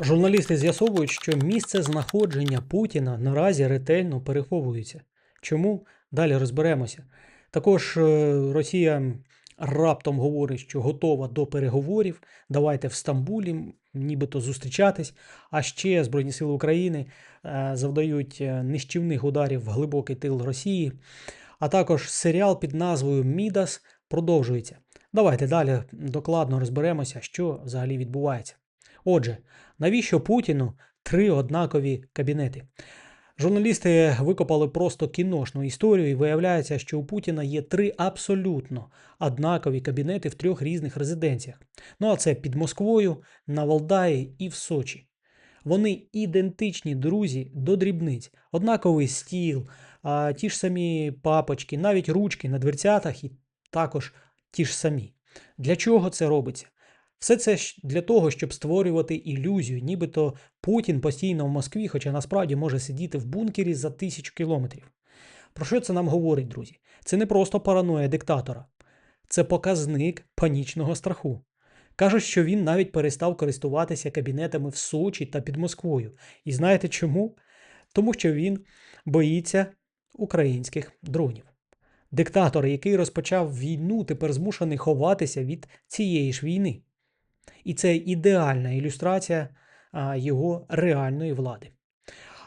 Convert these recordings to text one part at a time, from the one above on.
Журналісти з'ясовують, що місце знаходження Путіна наразі ретельно переховується. Чому? Далі розберемося. Також е, Росія раптом говорить, що готова до переговорів. Давайте в Стамбулі нібито зустрічатись. А ще Збройні Сили України е, завдають е, нищівних ударів в глибокий тил Росії. А також серіал під назвою Мідас продовжується. Давайте далі докладно розберемося, що взагалі відбувається. Отже, навіщо Путіну три однакові кабінети? Журналісти викопали просто кіношну історію, і виявляється, що у Путіна є три абсолютно однакові кабінети в трьох різних резиденціях. Ну а це під Москвою, на Валдаї і в Сочі. Вони ідентичні друзі до дрібниць, однаковий стіл, ті ж самі папочки, навіть ручки на дверцятах і також ті ж самі. Для чого це робиться? Все це для того, щоб створювати ілюзію, нібито Путін постійно в Москві, хоча насправді може сидіти в бункері за тисячу кілометрів. Про що це нам говорить, друзі? Це не просто параноя диктатора, це показник панічного страху. Кажуть, що він навіть перестав користуватися кабінетами в Сочі та під Москвою. І знаєте чому? Тому що він боїться українських дронів. Диктатор, який розпочав війну, тепер змушений ховатися від цієї ж війни. І це ідеальна ілюстрація його реальної влади.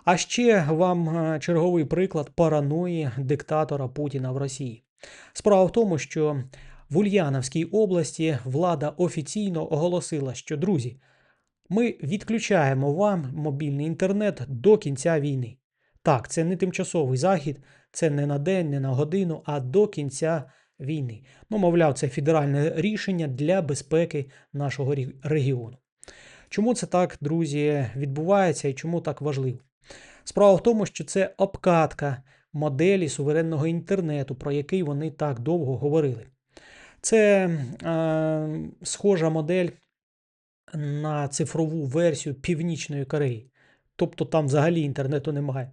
А ще вам черговий приклад параної диктатора Путіна в Росії. Справа в тому, що в Ульяновській області влада офіційно оголосила, що друзі, ми відключаємо вам мобільний інтернет до кінця війни. Так, це не тимчасовий захід, це не на день, не на годину, а до кінця війни. Ну, мовляв, це федеральне рішення для безпеки нашого регіону. Чому це так, друзі, відбувається і чому так важливо? Справа в тому, що це обкатка моделі суверенного інтернету, про який вони так довго говорили. Це е, схожа модель на цифрову версію Північної Кореї. Тобто там взагалі інтернету немає.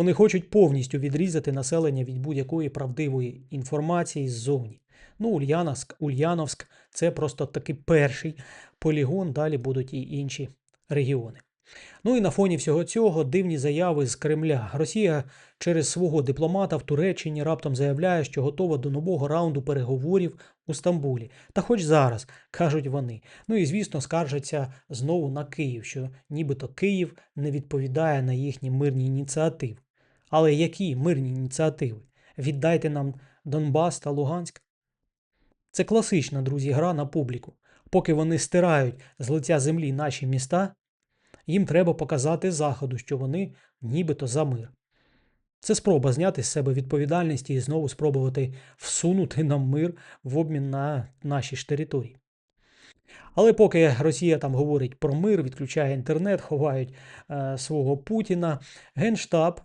Вони хочуть повністю відрізати населення від будь-якої правдивої інформації ззовні. Ну, Ульяновськ, Ульяновськ це просто такий перший полігон, далі будуть і інші регіони. Ну і на фоні всього цього дивні заяви з Кремля. Росія через свого дипломата в Туреччині раптом заявляє, що готова до нового раунду переговорів у Стамбулі. Та хоч зараз, кажуть вони. Ну і звісно, скаржаться знову на Київ, що нібито Київ не відповідає на їхні мирні ініціативи. Але які мирні ініціативи? Віддайте нам Донбас та Луганськ. Це класична, друзі, гра на публіку. Поки вони стирають з лиця землі наші міста, їм треба показати Заходу, що вони нібито за мир. Це спроба зняти з себе відповідальність і знову спробувати всунути нам мир в обмін на наші ж території. Але поки Росія там говорить про мир, відключає інтернет, ховають е, свого Путіна, Генштаб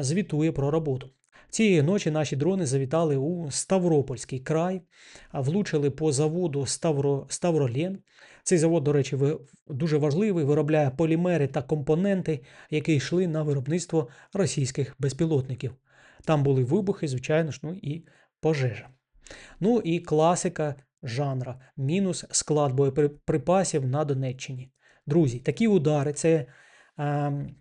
звітує про роботу. Цієї ночі наші дрони завітали у Ставропольський край, влучили по заводу Ставро, Ставролєн. Цей завод, до речі, дуже важливий, виробляє полімери та компоненти, які йшли на виробництво російських безпілотників. Там були вибухи, звичайно ж, ну і пожежа. Ну і класика жанра мінус склад боєприпасів на Донеччині. Друзі, такі удари це, ем,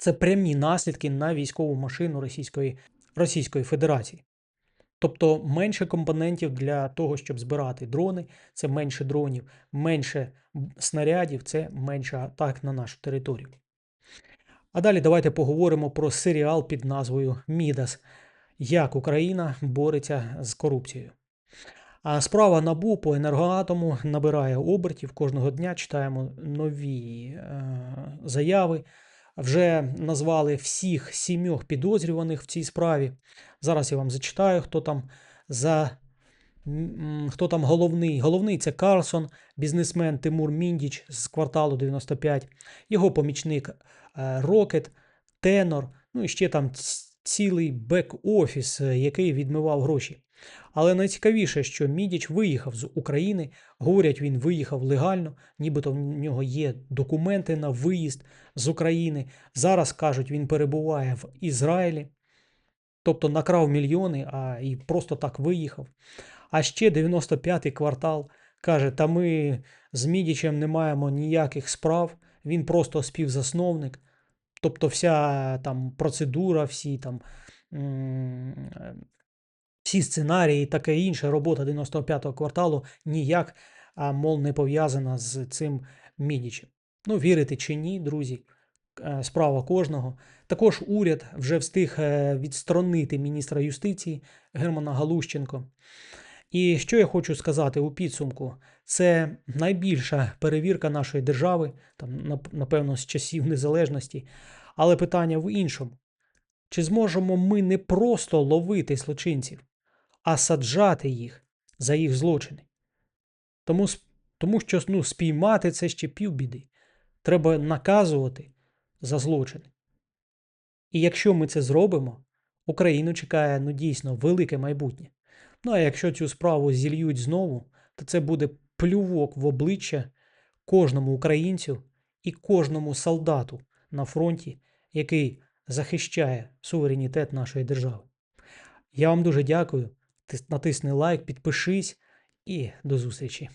це прямі наслідки на військову машину Російської, Російської Федерації. Тобто менше компонентів для того, щоб збирати дрони, це менше дронів, менше снарядів, це менше атак на нашу територію. А далі давайте поговоримо про серіал під назвою Мідас. Як Україна бореться з корупцією. А справа НАБУ по енергоатому набирає обертів. Кожного дня читаємо нові е, заяви. Вже назвали всіх сімьох підозрюваних в цій справі. Зараз я вам зачитаю, хто там за хто там головний. Головний це Карлсон, бізнесмен Тимур Міндіч з кварталу 95, його помічник е, Рокет, Тенор, ну і ще там цілий бек-офіс, е, який відмивав гроші. Але найцікавіше, що Мідіч виїхав з України. Говорять, він виїхав легально, нібито в нього є документи на виїзд з України. Зараз кажуть, він перебуває в Ізраїлі, тобто накрав мільйони, а і просто так виїхав. А ще 95-й квартал каже: Та ми з Мідічем не маємо ніяких справ, він просто співзасновник. Тобто, вся там процедура, всі там всі сценарії, і таке інше, робота 95-го кварталу ніяк, а, мов, не пов'язана з цим Мідічем. Ну, вірити чи ні, друзі, е, справа кожного. Також уряд вже встиг е, відсторонити міністра юстиції Германа Галущенко. І що я хочу сказати у підсумку, це найбільша перевірка нашої держави, там, напевно, з часів незалежності. Але питання в іншому: чи зможемо ми не просто ловити злочинців, а саджати їх за їх злочини? Тому, тому що ну, спіймати це ще півбіди. Треба наказувати за злочини. І якщо ми це зробимо, Україну чекає ну, дійсно велике майбутнє. Ну а якщо цю справу зільють знову, то це буде плювок в обличчя кожному українцю і кожному солдату на фронті, який захищає суверенітет нашої держави. Я вам дуже дякую. Тис- Натисни лайк, підпишись і до зустрічі.